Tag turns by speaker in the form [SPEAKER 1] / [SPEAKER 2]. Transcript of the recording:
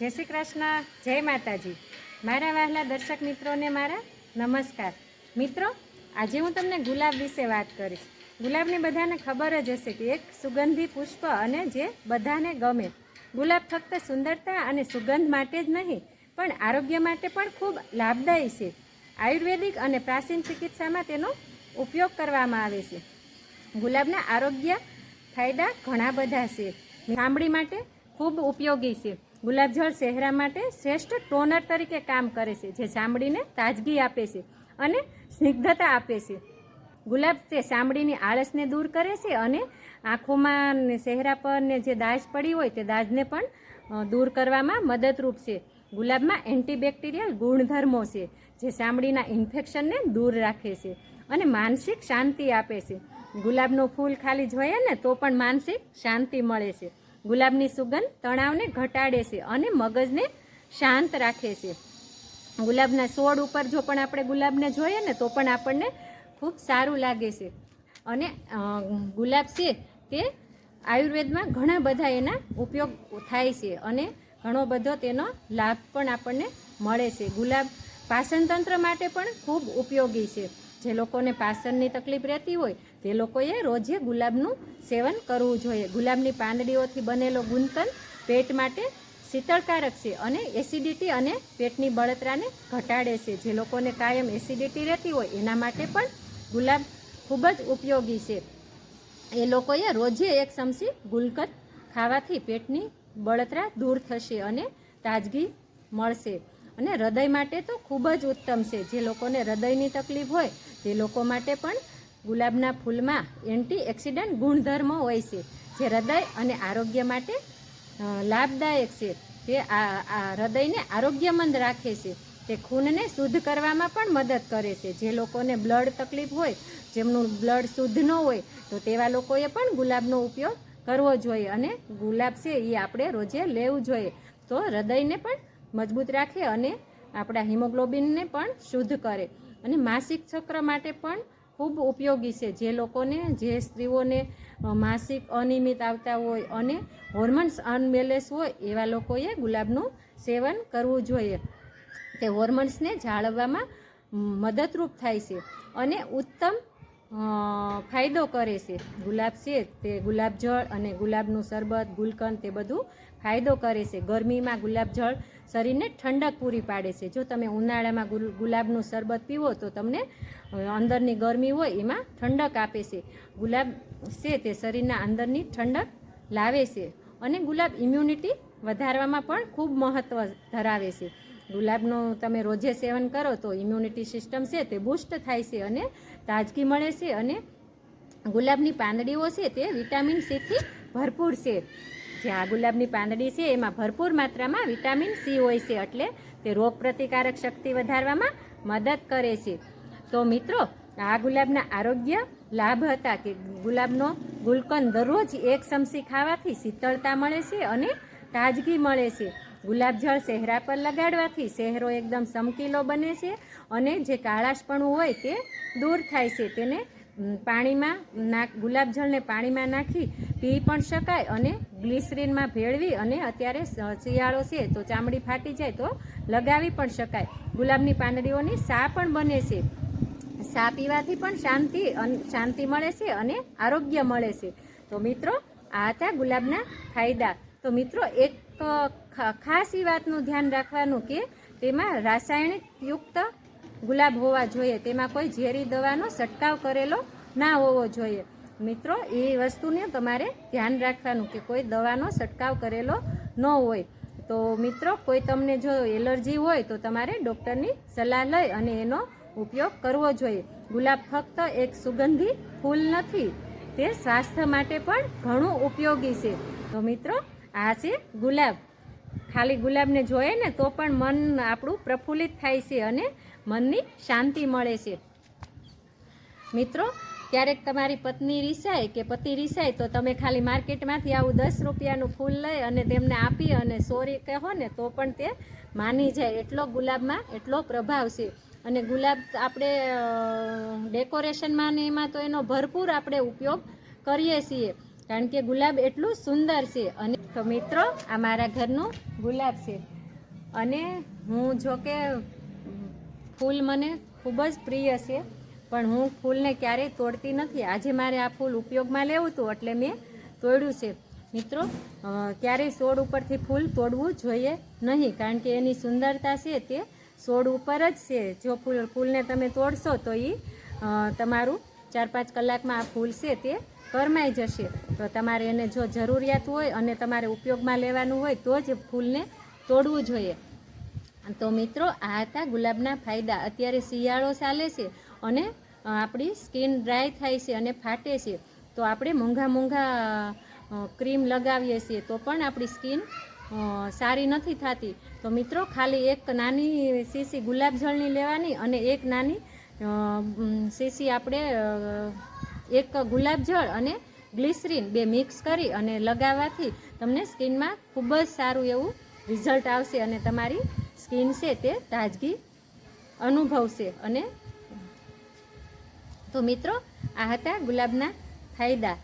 [SPEAKER 1] જય શ્રી કૃષ્ણ, જય માતાજી. મારા વહાલા દર્શક મિત્રોને મારા નમસ્કાર. મિત્રો, આજે હું તમને ગુલાબ વિશે વાત કરીશ. ગુલાબને બધાને ખબર જ હશે કે એક સુગંધી પુષ્પ અને જે બધાને ગમે. ગુલાબ ફક્ત સુંદરતા અને સુગંધ માટે જ નહીં, પણ આરોગ્ય માટે પણ ખૂબ લાભદાયી છે. આયુર્વેદિક અને પ્રાચીન ચિકિત્સામાં તેનો ઉપયોગ કરવામાં આવે છે. ગુલાબના આરોગ્ય ફાયદા ઘણા બધા છે. ચામડી માટે ખૂબ ઉપયોગી છે. ગુલાબજળ ચહેરા માટે શ્રેષ્ઠ ટોનર તરીકે કામ કરે છે, જે ચામડીને તાજગી આપે છે અને સ્નિગ્ધતા આપે છે. ગુલાબ તે ચામડીની આળસને દૂર કરે છે અને આંખોમાં ચહેરા પર ને જે દાજ પડી હોય તે દાજને પણ દૂર કરવામાં મદદરૂપ છે. ગુલાબમાં એન્ટીબેક્ટેરિયલ ગુણધર્મો છે, જે ચામડીના ઇન્ફેક્શનને દૂર રાખે છે અને માનસિક શાંતિ આપે છે. ગુલાબનું ફૂલ ખાલી જોઈએ ને તો પણ માનસિક શાંતિ મળે છે. ગુલાબની સુગંધ તણાવને ઘટાડે છે અને મગજને શાંત રાખે છે. ગુલાબના છોડ ઉપર જો પણ આપણે ગુલાબને જોઈએ ને તો પણ આપણને ખૂબ સારું લાગે છે. અને ગુલાબ છે તે આયુર્વેદમાં ઘણા બધા એના ઉપયોગ થાય છે અને ઘણો બધો તેનો લાભ પણ આપણને મળે છે. ગુલાબ પાચનતંત્ર માટે પણ ખૂબ ઉપયોગી છે. જે લોકોને પાચનની તકલીફ રહેતી હોય, તે લોકોએ રોજે ગુલાબનું સેવન કરવું જોઈએ. ગુલાબની પાંદડીઓથી બનેલો ગુંતન પેટ માટે શીતળકારક છે અને એસિડિટી અને પેટની બળતરાને ઘટાડે છે. જે લોકોને કાયમ એસિડિટી રહેતી હોય, એના માટે પણ ગુલાબ ખૂબ જ ઉપયોગી છે. એ લોકોએ રોજે એક ચમચી ગુલકંદ ખાવાથી પેટની બળતરા દૂર થશે અને તાજગી મળશે. અને હૃદય માટે તો ખૂબ જ ઉત્તમ છે. જે લોકોને હૃદયની તકલીફ હોય તે લોકો માટે પણ ગુલાબના ફૂલમાં એન્ટી ઓક્સિડન્ટ ગુણધર્મો હોય છે, જે હૃદય અને આરોગ્ય માટે લાભદાયક છે. તે આ હૃદયને આરોગ્યમંદ રાખે છે. તે ખૂનને શુદ્ધ કરવામાં પણ મદદ કરે છે. જે લોકોને બ્લડ તકલીફ હોય, જેમનું બ્લડ શુદ્ધ ન હોય, તો તેવા લોકોએ પણ ગુલાબનો ઉપયોગ કરવો જોઈએ. અને ગુલાબ છે એ આપણે રોજે લેવું જોઈએ. તો હૃદયને પણ મજબૂત રાખે અને આપણા હિમોગ્લોબિનને પણ શુદ્ધ કરે. અને માસિક ચક્ર માટે પણ ખૂબ ઉપયોગી છે. જે લોકોને, જે સ્ત્રીઓને માસિક અનિયમિત આવતા હોય અને હોર્મોન્સ અનબેલેન્સ હોય, એવા લોકોએ ગુલાબનું સેવન કરવું જોઈએ. તે હોર્મોન્સને જાળવવામાં મદદરૂપ થાય છે. અને ઉત્તમ ફાયદો કરે છે. ગુલાબ છે તે ગુલાબજળ અને ગુલાબનું શરબત, ગુલકંદ તે બધું ફાયદો કરે છે. ગરમીમાં ગુલાબજળ શરીરને ઠંડક પૂરી પાડે છે. જો તમે ઉનાળામાં ગુલ- ગુલાબનું શરબત પીવો તો તમને અંદરની ગરમી હોય એમાં ઠંડક આપે છે. ગુલાબ છે તે શરીરના અંદરની ઠંડક લાવે છે અને ગુલાબ ઇમ્યુનિટી વધારવામાં પણ ખૂબ મહત્ત્વ ધરાવે છે. ગુલાબનું તમે રોજે સેવન કરો તો ઇમ્યુનિટી સિસ્ટમ છે તે બુસ્ટ થાય છે અને તાજગી મળે છે અને ગુલાબની પાંદડીઓ છે તે વિટામિન સીથી ભરપૂર છે. જે આ ગુલાબની પાંદડી છે એમાં ભરપૂર માત્રામાં વિટામિન સી હોય છે એટલે તે રોગ પ્રતિકારક શક્તિ વધારવામાં મદદ કરે છે. તો મિત્રો, આ ગુલાબના આરોગ્ય લાભ હતા કે ગુલાબનો ગુલકંદ દરરોજ એક ચમચી ખાવાથી શીતળતા મળે છે અને તાજગી મળે છે. ગુલાબજળ ચહેરા પર લગાડવાથી ચહેરો એકદમ ચમકીલો બને છે અને જે કાળાશપણું હોય તે દૂર થાય છે. તેને પાણીમાં નાખ, ગુલાબજળને પાણીમાં નાખી પી પણ શકાય અને ગ્લિસરીનમાં ભેળવી અને અત્યારે શિયાળો છે તો ચામડી ફાટી જાય તો લગાવી પણ શકાય. ગુલાબની પાંદડીઓની સા પણ બને છે. સા પીવાથી પણ શાંતિ શાંતિ મળે છે અને આરોગ્ય મળે છે. તો મિત્રો, આ હતા ગુલાબના ફાયદા. તો મિત્રો, એક ખાસ એ વાતનું ધ્યાન રાખવાનું કે તેમાં રાસાયણિક યુક્ત ગુલાબ હોવા જોઈએ. તેમાં કોઈ ઝેરી દવાનો છંટકાવ કરેલો ના હોવો જોઈએ. મિત્રો, એ વસ્તુને તમારે ધ્યાન રાખવાનું કે કોઈ દવાનો છંટકાવ કરેલો ન હોય. તો મિત્રો, કોઈ તમને જો એલર્જી હોય તો તમારે ડૉક્ટરની સલાહ લઈ અને એનો ઉપયોગ કરવો જોઈએ. ગુલાબ ફક્ત એક સુગંધી ફૂલ નથી, તે સ્વાસ્થ્ય માટે પણ ઘણું ઉપયોગી છે. તો મિત્રો, આ છે ગુલાબ. ખાલી ગુલાબને જોઈએ ને તો પણ મન આપણું પ્રફુલ્લિત થાય છે અને મનની શાંતિ મળે છે. મિત્રો, ક્યારેક તમારી પત્ની રીસાય કે પતિ રીસાય તો તમે ખાલી માર્કેટમાંથી આવું દસ રૂપિયાનું ફૂલ લઈ અને તેમને આપી અને સોરી કહો ને તો પણ તે માની જાય. એટલો ગુલાબમાં એટલો પ્રભાવ છે. અને ગુલાબ આપણે ડેકોરેશનમાં ને એમાં તો એનો ભરપૂર આપણે ઉપયોગ કરીએ છીએ. કારણ કે ગુલાબ એટલું સુંદર છે. અને તો મિત્રો, આ મારા ઘરનું ગુલાબ છે. અને હું જો કે ફૂલ મને ખૂબ જ પ્રિય છે. પણ હું ફૂલને ક્યારેય તોડતી નથી. આજે મારે આ ફૂલ ઉપયોગમાં લેવું હતું, એટલે મેં તોડ્યું છે. મિત્રો ક્યારેય છોડ ઉપરથી ફૂલ તોડવું જોઈએ નહીં, કારણ કે એની સુંદરતા છે તે છોડ ઉપર જ છે. જો ફૂલ, ફૂલને તમે તોડશો તો એ તમારું ચાર પાંચ કલાકમાં આ ફૂલ છે તે કરમાઈ જશે. તો તમારે એને જો જરૂરિયાત હોય અને તમારે ઉપયોગમાં લેવાનું હોય તો જ ફૂલને તોડવું જોઈએ. તો મિત્રો, આ હતા ગુલાબના ફાયદા. અત્યારે શિયાળો ચાલે છે અને આપણી સ્કિન ડ્રાય થાય છે અને ફાટે છે. તો આપણે મોંઘા મોંઘા ક્રીમ લગાવીએ છીએ તો પણ આપણી સ્કિન સારી નથી થતી. તો મિત્રો, ખાલી એક નાની સીસી ગુલાબ જળની લેવાની અને એક નાની સીસી આપણે એક ગુલાબ જળ અને ગ્લિસરીન બે મિક્સ કરી અને લગાવવાથી તમને સ્કિનમાં ખૂબ જ સારું એવું રિઝલ્ટ આવશે અને તમારી સ્કિન છે તે તાજગી અનુભવશે. અને તો મિત્રો, આ હતા ગુલાબના ફાયદા.